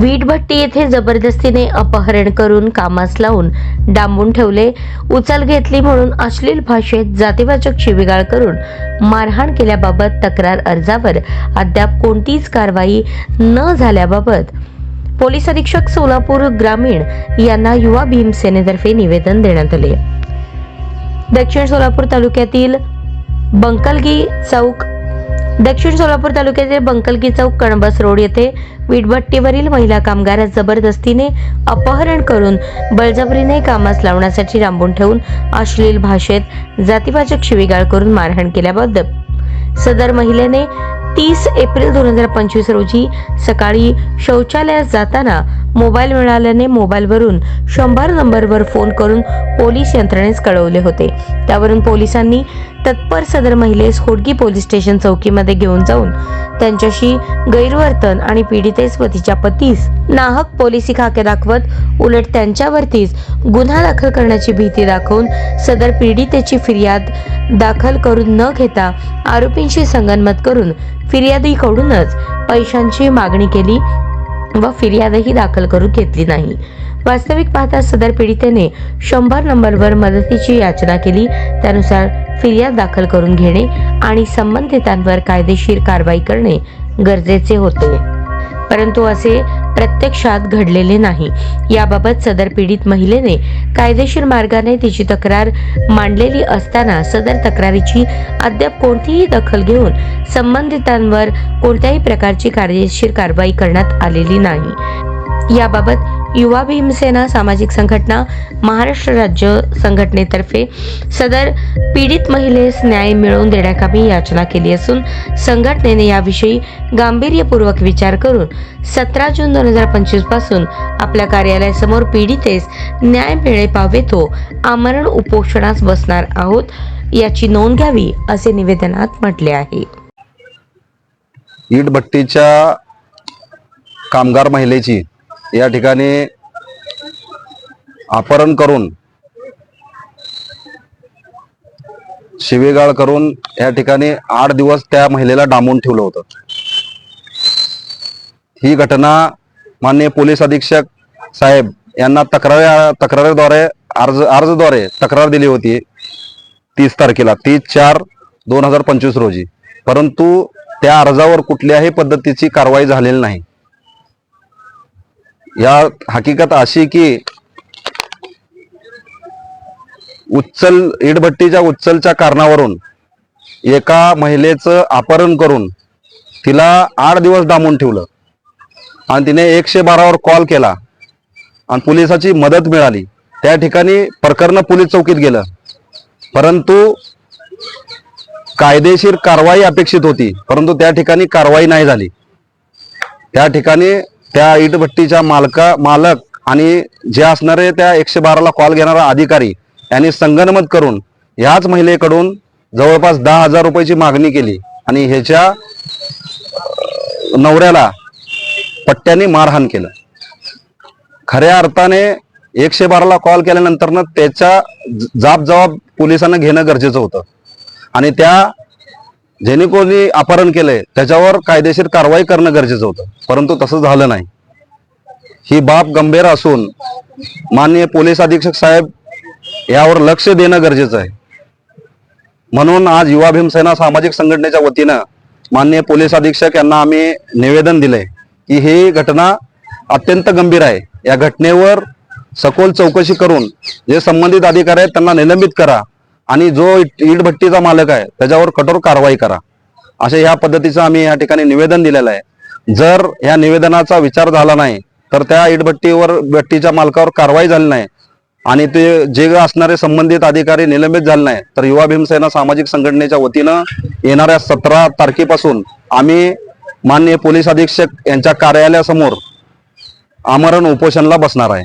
वीटभट्टी येथे जबरदस्तीने अपहरण करून कामास लावून डांबून ठेवले. उचल घेतली म्हणून अश्लील भाषेत जातीवाचक शिवीगाळ करून मारहाण केल्याबाबत तक्रार अर्जावर अद्याप कोणतीच कारवाई न झाल्याबाबत पोलीस अधीक्षक सोलापूर ग्रामीण यांना युवा भीम सेनेतर्फे निवेदन देण्यात आले. दक्षिण सोलापूर तालुक्यातील बंकलगी चौक दक्षिण सोलापूर तालुक्यातील बंकलगी चौक कणबस रोड येथे वीटभट्टीवरील महिला कामगार जबरदस्तीने अपहरण करून बळजबरीने कामास लावण्यासाठी रांबून ठेवून अश्लील भाषेत जातीवाचक शिवीगाळ करून मारहाण केल्याबद्दल. सदर महिलेने तीस एप्रिल दोन हजार पंचवीस रोजी सकाळी शौचालयात जाताना मोबाईल मिळाल्याने मोबाईलवरून शंभर नंबरवर फोन करून पोलीस यंत्रणेस कळवले होते. त्यावरून पोलिसांनी तत्पर सदर महिलेस होडगी पोलीस स्टेशन चौकीमध्ये घेऊन जाऊन त्यांच्याशी गैरवर्तन आणि पीडितेस व तिच्या पतीस नाहक पोलिसी खाके दाखवत उलट त्यांच्यावरतीच गुन्हा दाखल करण्याची भीती दाखवून सदर पीडितेची फिर्याद दाखल करून न घेता आरोपींशी संगनमत करून फिर्यादीकडूनच पैशांची मागणी केली. व फिर्यादही दाखल करून घेतली नाही. वास्तविक पाहता सदर पीडितेने शंभर नंबरवर मदतीची याचना केली. त्यानुसार फिर्याद दाखल करून घेणे आणि संबंधितांवर कायदेशीर कारवाई करणे गरजेचे होते. परंतु असे प्रत्यक्षात घडलेले नाही. याबाबत सदर पीडित महिलेने कायदेशीर मार्गाने तिची तक्रार मांडलेली असताना सदर तक्रारीची अद्याप कोणतीही दखल घेऊन संबंधितांवर कोणत्याही प्रकारची कायदेशीर कारवाई करण्यात आलेली नाही. याबाबत युवा भीमसेना सामाजिक संघटना महाराष्ट्र राज्य संघटनेतर्फे सदर पीडित महिलेस न्याय मिळवून देण्याकामी याचना केली असून संघटनेने याविषयी गांभीर्यपूर्वक विचार करून सतरा जून दोन हजार पंचवीसपासून आपल्या कार्यालयासमोर पीडितेस न्याय मिळे पावे तो आमरण उपोषणास बसणार आहोत याची नोंद घ्यावी असे निवेदनात म्हटले आहे. इटभट्टीच्या कामगार महिलेची या ठिकाणी अपहरण करून शिवेगाळ करून या ठिकाणी आठ दिवस त्या महिलेला डांबून ठेवलं होतं. ही घटना माननीय पोलीस अधीक्षक साहेब यांना तक्रार तक्रारीद्वारे अर्ज अर्जद्वारे तक्रार दिली होती तीस तारखेला तीस चार दोन हजार पंचवीस रोजी. परंतु त्या अर्जावर कुठल्याही पद्धतीची कारवाई झालेली नाही. या हकीकत अशी की उच्चल इडभट्टीच्या उच्चलच्या कारणावरून एका महिलेचं अपहरण करून तिला आठ दिवस डांबून ठेवलं. आणि तिने एकशे बारावर कॉल केला आणि पोलिसाची मदत मिळाली. त्या ठिकाणी प्रकरण पोलीस चौकीत गेलं. परंतु कायदेशीर कारवाई अपेक्षित होती. परंतु त्या ठिकाणी कारवाई नाही झाली. त्या ठिकाणी त्या इटभट्टीच्या मालका मालक आणि जे असणारे त्या एकशे बाराला कॉल घेणारा अधिकारी यांनी संगनमत करून ह्याच महिलेकडून जवळपास दहा हजार रुपयाची मागणी केली आणि ह्याच्या नवऱ्याला पट्ट्याने मारहाण केलं. खऱ्या अर्थाने एकशे बाराला कॉल केल्यानंतरनं त्याचा जाब जबाब पोलिसांना घेणं गरजेचं होतं. आणि त्या ज्याने कोणी अपहरण केलंय त्याच्यावर कायदेशीर कारवाई करणं गरजेचं होतं. परंतु तसं झालं नाही. ही बाब गंभीर असून माननीय पोलीस अधीक्षक साहेब यावर लक्ष देणं गरजेचं आहे. म्हणून आज युवा भीमसेना सामाजिक संघटनेच्या वतीनं माननीय पोलीस अधीक्षक यांना आम्ही निवेदन दिलंय की ही घटना अत्यंत गंभीर आहे. या घटनेवर सखोल चौकशी करून जे संबंधित अधिकारी आहेत त्यांना निलंबित करा. आणि जो ईट भट्टीचा मालक आहे त्याच्यावर कठोर कारवाई करा. अशा ह्या पद्धतीचं आम्ही या ठिकाणी निवेदन दिलेलं आहे. जर ह्या निवेदनाचा विचार झाला नाही तर त्या ईटभट्टीवर भट्टीच्या मालकावर कारवाई झाली नाही आणि ते जे असणारे संबंधित अधिकारी निलंबित झाले नाही तर युवा भीमसेना सामाजिक संघटनेच्या वतीनं येणाऱ्या सतरा तारखेपासून आम्ही माननीय पोलीस अधीक्षक यांच्या कार्यालयासमोर आमरण उपोषणला बसणार आहे.